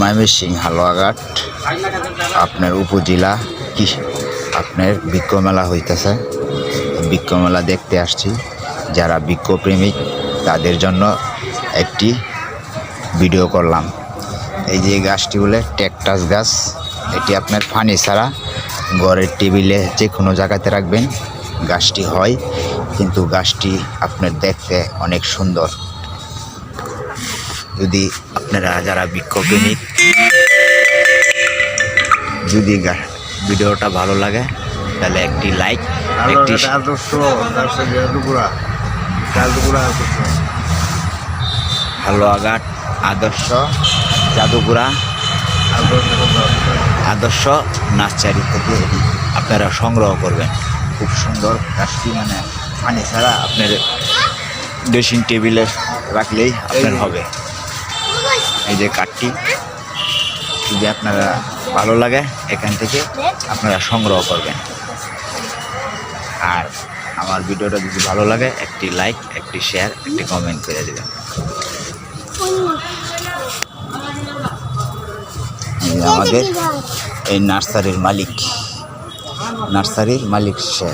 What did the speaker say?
ময়মনসিং হালুয়াঘাট, আপনার উপজেলা কি, আপনার বৃক্ষ মেলা হইতেছে। বৃক্ষ মেলা দেখতে আসছি। যারা বৃক্ষপ্রেমিক তাদের জন্য একটি ভিডিও করলাম। এই যে গাছটি হলে টেকটাস গাছ, এটি আপনার ফানি ছাড়া ঘরের টেবিলে যে কোনো জায়গাতে রাখবেন। গাছটি হয়, কিন্তু গাছটি আপনার দেখতে অনেক সুন্দর। যদি আপনারা যারা বৃক্ষপ্রেমিক যদি ভিডিওটা ভালো লাগে তাহলে একটি লাইক একটি জাদুপুরা আদর্শ হালুয়াঘাট আদর্শ জাদুপুরা আদর্শ আদর্শ নার্সারি থেকে এটি আপনারা সংগ্রহ করবেন। খুব সুন্দর গাছটি মানে পানি ছাড়া আপনার ড্রেসিং টেবিলে রাখলেই আপনার হবে। এই যে কাঠটি যদি আপনারা ভালো লাগে, এখান থেকে আপনারা সংগ্রহ করবেন। আর আমার ভিডিওটা যদি ভালো লাগে, একটি লাইক একটি শেয়ার একটি কমেন্ট করে দেবেন। আমাদের এই নার্সারির মালিক নার্সারির মালিক সে।